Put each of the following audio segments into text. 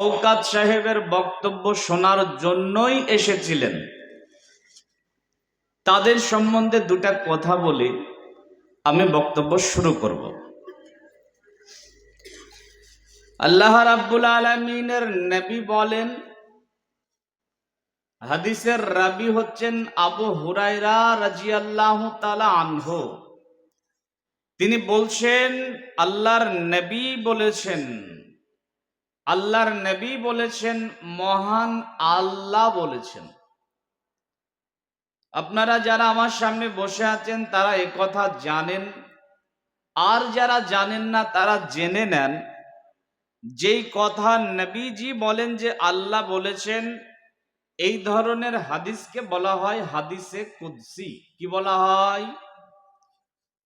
শওকাত সাহেবের বক্তব্য শোনার জন্যই এসেছিলেন। তাদের সম্বন্ধে দুটা কথা বলে আমি বক্তব্য শুরু করব। আল্লাহ রাব্বুল আলমিনের নবী বলেন, হাদিসের রাবি হচ্ছেন আবু হুরাইরা রাজিয়াল্লাহ তালা আনহ। তিনি বলছেন, আল্লাহর নবী বলেছেন আল্লাহর নবী বলেছেন, মহান আল্লাহ বলেছেন। আপনারা যারা আমার সামনে বসে আছেন, তারা কথা জানেন। আর যারা জানেন না, তারা জেনে নেন। যেই কথা নবীজি বলেন যে আল্লাহ বলেছেন, এই ধরনের হাদিসকে বলা হয় হাদিসে কুদ্সি। কি বলা হয়?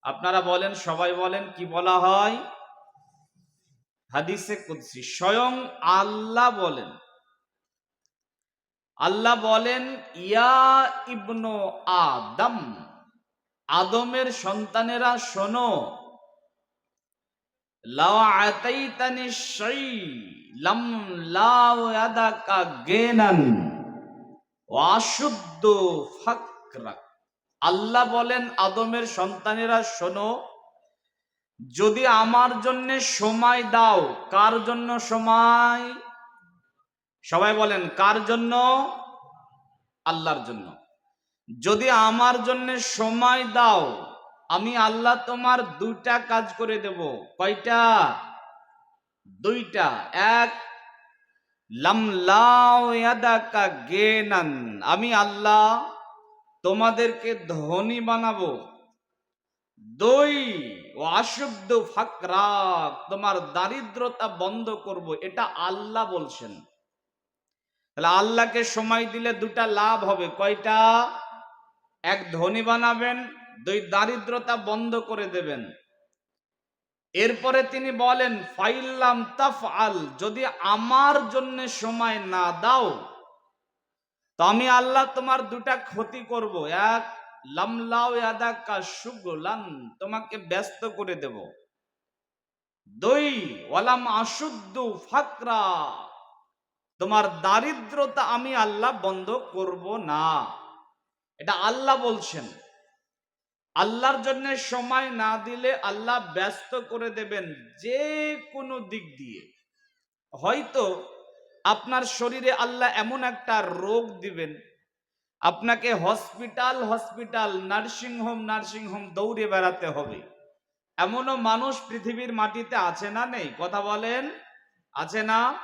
আপনারা বলেন, সবাই বলেন, কি বলা হয়? হাদিসে কুদ্সি, স্বয়ং আল্লাহ বলেন। আল্লাহ বলেন, ইয়া ইবনু আদম, আদমের সন্তানেরা শোনো আল্লাহ বলেন, আদমের সন্তানেরা শোনো যদি আমার জন্য সময় দাও, কার জন্য সময়? সবাই বলেন, কার জন্য? আল্লাহর জন্য। যদি আমার জন্য সময় দাও, আমি আল্লাহ তোমার দুইটা কাজ করে দেব। কয়টা? দুইটা। এক আমি আল্লাহ তোমাদেরকে ধনী বানাবো। দুই ও আশুদ্ধ ফাকরাক তোমার দারিদ্রতা বন্ধ করব, এটা আল্লাহ বলছেন। তাহলে আল্লাহকে সময় দিলে দুটা লাভ হবে, কয়টা? এক ধনী বানাবেন, দুই দারিদ্রতা বন্ধ করে দেবেন। এরপরে তিনি বলেন, ফাইল্লাম তাফ আল যদি আমার জন্য সময় না দাও, তো আমি আল্লাহ তোমার দুটা ক্ষতি করব। এক লামলাও ইয়াদাকা সুগলান তোমাকে ব্যস্ত করে দেব। দুই, ওয়ালাম আশুদ্ধ ফাকরা, তোমার দারিদ্রতা আমি আল্লাহ বন্ধ করব না। এটা আল্লাহ বলছেন। আল্লাহর জন্য সময় না দিলে আল্লাহ ব্যস্ত করে দেবেন যে কোনো দিক দিয়ে। হয়তো আপনার শরীরে আল্লাহ এমন একটা রোগ দিবেন আপনাকে hospital hospital nursing home nursing home দৌড়ে বেড়াতে হবে। এমনও মানুষ পৃথিবীর মাটিতে আছে না নেই? কথা বলেন। আছে না?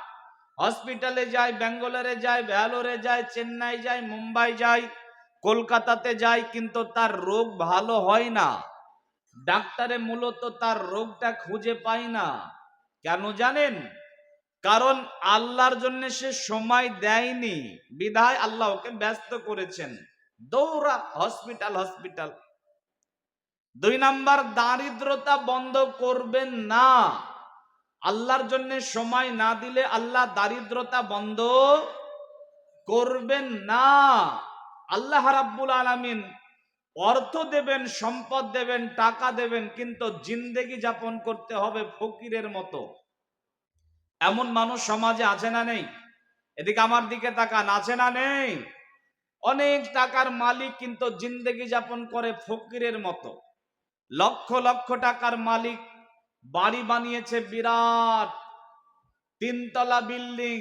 হসপিটালে যায়, ব্যাঙ্গালোরে যায় ভ্যালোরে যায়, চেন্নাই যায়, মুম্বাই যায়, কলকাতাতে যায়, কিন্তু তার রোগ ভালো হয় না। ডাক্তারে মূলত তার রোগটা খুঁজে পায় না। কেন জানেন? কারণ আল্লাহর জন্য সে সময় দেয়নি। বিধায় আল্লাহ ওকে ব্যস্ত করেছেন। দৌড়া, হসপিটাল হসপিটাল। দুই নাম্বার, দারিদ্রতা বন্ধ করবেন না। আল্লাহর জন্য সময় না দিলে আল্লাহ দারিদ্রতা বন্ধ করবেন না। আল্লাহ রাব্বুল আলামিন অর্থ দেবেন, সম্পদ দেবেন, টাকা দেবেন, কিন্তু জিন্দেগি যাপন করতে হবে ফকিরের মতো। এমন মানুষ সমাজে আছে না নেই? এদিকে আমার দিকে তাকান, আছে না নেই? অনেক টাকার মালিক কিন্তু জিন্দেগি যাপন করে ফকিরের মতো। লক্ষ লক্ষ টাকার মালিক বাড়ি বানিয়েছে বিরাট। তিনতলা বিল্ডিং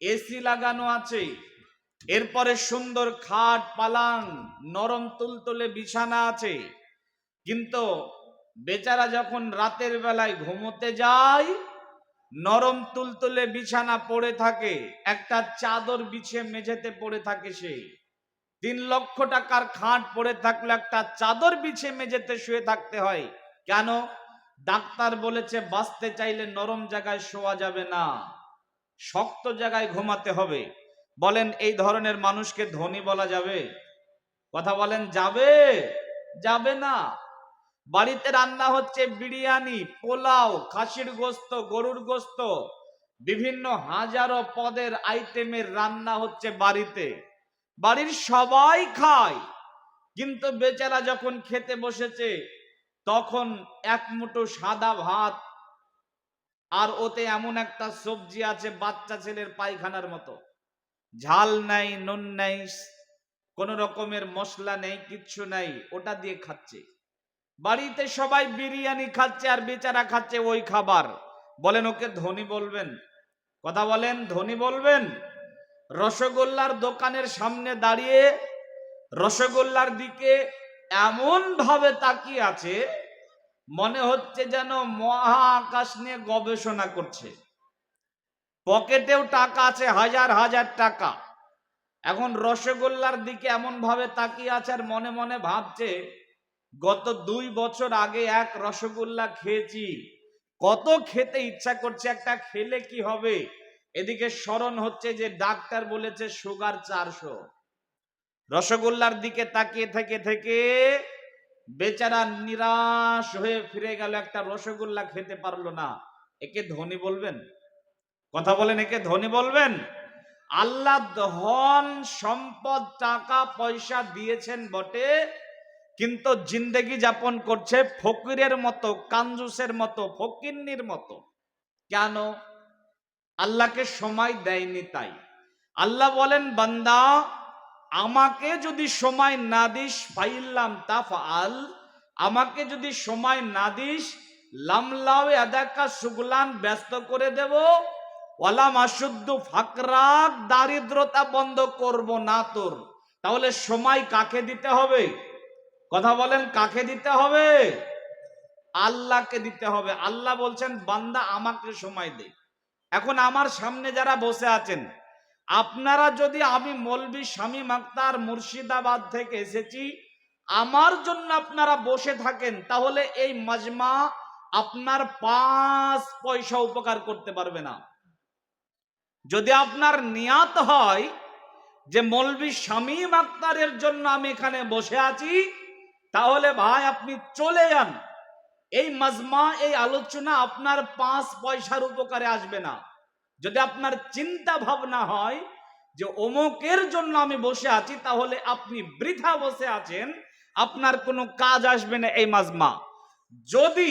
এসি লাগানো আছে। এরপরে সুন্দর খাট, পালাং, নরম তুলতুলে বিছানা আছে। কিন্তু বেচারা যখন রাতের বেলায় ঘুমোতে যায় নরম তুলতুলে বিছানা পড়ে থাকে, একটা চাদর বিছিয়ে মেঝেতে পড়ে থাকে সে। তিন লক্ষ টাকার খাট পড়ে থাকলে একটা চাদর বিছিয়ে মেঝেতে শুয়ে থাকতে হয়। কেন? ডাক্তার বলেছে, বাঁচতে চাইলে নরম জায়গায় শোয়া যাবে না। শক্ত জায়গায় ঘুমাতে হবে। বলেন, এই ধরনের মানুষকে ধনী বলা যাবে? কথা বলেন, যাবে? যাবে না। বাড়িতে রান্না হচ্ছে বিরিয়ানি, পোলাও, খাসির গোস্ত, গরুর গোস্ত। বিভিন্ন হাজারো পদের আইটেমের রান্না হচ্ছে বাড়িতে। বাড়ির সবাই খায়, কিন্তু বেচারা যখন খেতে বসেছে, তখন এক মুঠো সাদা ভাত আর ওতে এমন একটা সবজি আছে বাচ্চা ছেলের পায়খানার মতো। ঝাল নাই, নুন নাই, কোন রকমের মশলা নেই, কিচ্ছু নাই, ওটা দিয়ে খাচ্ছে। বাড়িতে সবাই বিরিয়ানি খাচ্ছে আর বেচারা খাচ্ছে ওই খাবার। বলেন, ওকে ধনী বলবেন? কথা বলেন, ধনী বলবেন? রসগোল্লার দোকানের সামনে দাঁড়িয়ে রসগোল্লার দিকে এমন ভাবে তাকিয়ে আছে, মনে হচ্ছে যেন মহা আকাশ নিয়ে গবেষণা করছে। পকেটেও টাকা আছে, হাজার হাজার টাকা। এখন রসগোল্লার দিকে এমন ভাবে তাকিয়ে আছে আর মনে মনে ভাবছে গত দুই বছর আগে এক রসগোল্লা খেয়েছি। কত খেতে ইচ্ছা করছে, একটা খেলে কি হবে? এদিকে স্মরণ হচ্ছে যে ডাক্তার বলেছে সুগার চারশো। রসগোল্লার দিকে তাকিয়ে থেকে থেকে বেচারা নিরাশ হয়ে ফিরে গেল, একটা রসগোল্লা খেতে পারল না। একে ধনী বলবেন? কথা বলেন, একে ধনী বলবেন? আল্লাহ ধন, সম্পদ, টাকা, পয়সা দিয়েছেন বটে কিন্তু জিন্দেগি যাপন করছে ফকিরের মতো কাঞ্জুসের মতো, ফকিন্নির মতো। কেন? আল্লাহকে সময় দেয়নি তাই। আল্লাহ বলেন, বান্দা, আমাকে যদি সময় না দিস পাইলাম তা ফাল আমাকে যদি সময় না দিস, লামলাও এদাকা সুগলান ব্যস্ত করে দেব, ওয়ালাম আশুদ্ধ ফাকরাক দারিদ্রতা বন্ধ করব না তোর। তাহলে সময় কাকে দিতে হবে? কথা বলেন, কাকে দিতে হবে? আল্লাহকে দিতে হবে। আল্লাহ বলছেন, বান্দা আমাকে সময় দে। এখন আমার সামনে যারা বসে আছেন, আপনারা যদি আমি মলবি স্বামী মাক্তার মুর্শিদাবাদ থেকে এসেছি, আমার জন্য আপনারা বসে থাকেন, তাহলে এই মাজমা আপনার পাঁচ পয়সা উপকার করতে পারবে না। যদি আপনার নিয়াত হয় যে মলবি স্বামী মাক্তারের জন্য আমি এখানে বসে আছি তাহলে ভাই আপনি চলে যান। এই মাজমা, এই আলোচনা আপনার পাঁচ পয়সার উপকারে আসবে না। যদি আপনার চিন্তা ভাবনা হয় যে অমুকের জন্য আমি বসে আছি, তাহলে আপনি বৃথা বসে আছেন, আপনার কোনো কাজ আসবে না এই মাজমা। যদি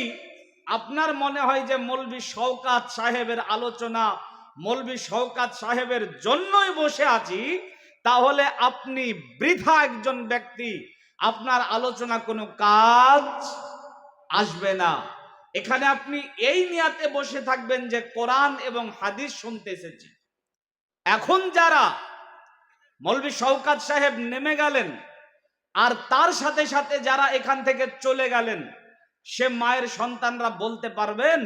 আপনার মনে হয় যে মৌলবী শওকাত সাহেবের আলোচনা মৌলবী শওকাত সাহেবের জন্যই বসে আছি, তাহলে আপনি বৃথা একজন ব্যক্তি আপনার আলোচনা কোনো কাজ আসবে না। এখানে আপনি এই নিয়াতে বসে থাকবেন যে কোরআন এবং হাদিস শুনতে এসেছি। এখন যারা মৌলবী শওকাত সাহেব নেমে গেলেন আর তার সাথে সাথে যারা এখান থেকে চলে গেলেন, সে মায়ের সন্তানরা বলতে পারবেন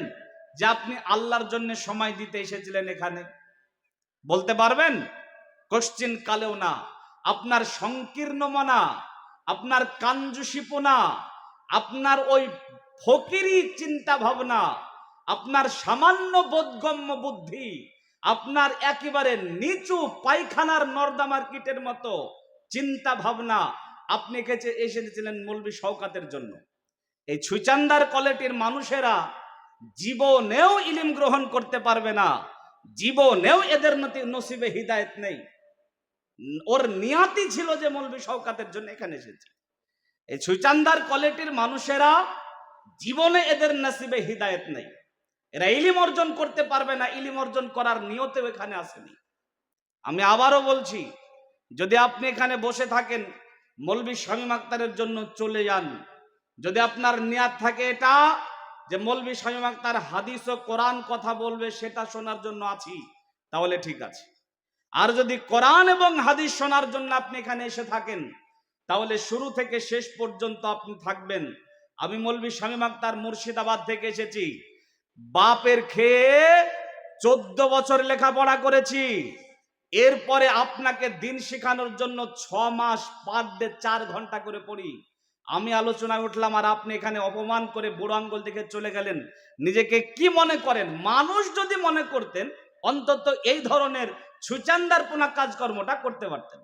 যে আপনি আল্লাহর জন্য সময় দিতে এসেছিলেন এখানে। বলতে পারবেন? কোশ্চিন কালেও না। আপনার সংকীর্ণ মনা আপনার কাঞ্জুসিপনা আপনার ওই ফকিরি চিন্তা ভাবনা আপনার সামান্য বোধগম্য বুদ্ধি, আপনার একেবারে নিচু পায়খানার নর্দামার কিটের মতো চিন্তা ভাবনা আপনি এসেছে এসেছিলেন মৌলবী শওকাতের জন্য। এই ছুচান্দার কোয়ালিটির মানুষেরা জীবনেও ইলিম গ্রহণ করতে পারবে না, জীবনেও এদের নসিবে হিদায়ত নেই। ওর নিয়াতি ছিল যে মৌলবী শওকাতের জন্য এখানে এসেছে। এই ছুচান্দার কোয়ালিটির মানুষেরা জীবনে এদের নসিবে হিদায়ত নেই। এরা ইলিম অর্জন করতে পারবে না, ইলিম অর্জন করার নিয়তেও এখানে আসেনি। আমি আবারও বলছি, যদি আপনি এখানে বসে থাকেন, মৌলবী শামীম আক্তারের জন্য চলে যান। যদি আপনার নিয়াত থাকে এটা, যে মৌলবী শামীম আক্তার হাদিস ও কোরআন কথা বলবে, সেটা শোনার জন্য আছি, তাহলে ঠিক আছে। আর যদি কোরআন এবং হাদিস শোনার জন্য আপনি এখানে এসে থাকেন, তাহলে শুরু থেকে শেষ পর্যন্ত আপনি থাকবেন। আমি মৌলবী শামীম আক্তার মুর্শিদাবাদ থেকে এসেছি। বাপের খেয়ে চোদ্দ বছর লেখাপড়া করেছি। এরপরে আপনাকে দিন শেখানোর জন্য ছ মাস, পার ডে চার ঘণ্টা করে পড়ি। আমি আলোচনায় উঠলাম, আর আপনি এখানে অপমান করে বুড়ো আঙ্গুল দিকে চলে গেলেন। নিজেকে কি মনে করেন? মানুষ যদি মনে করতেন, অন্তত এই ধরনের সুচান্দারপনা কাজকর্মটা করতে পারতেন।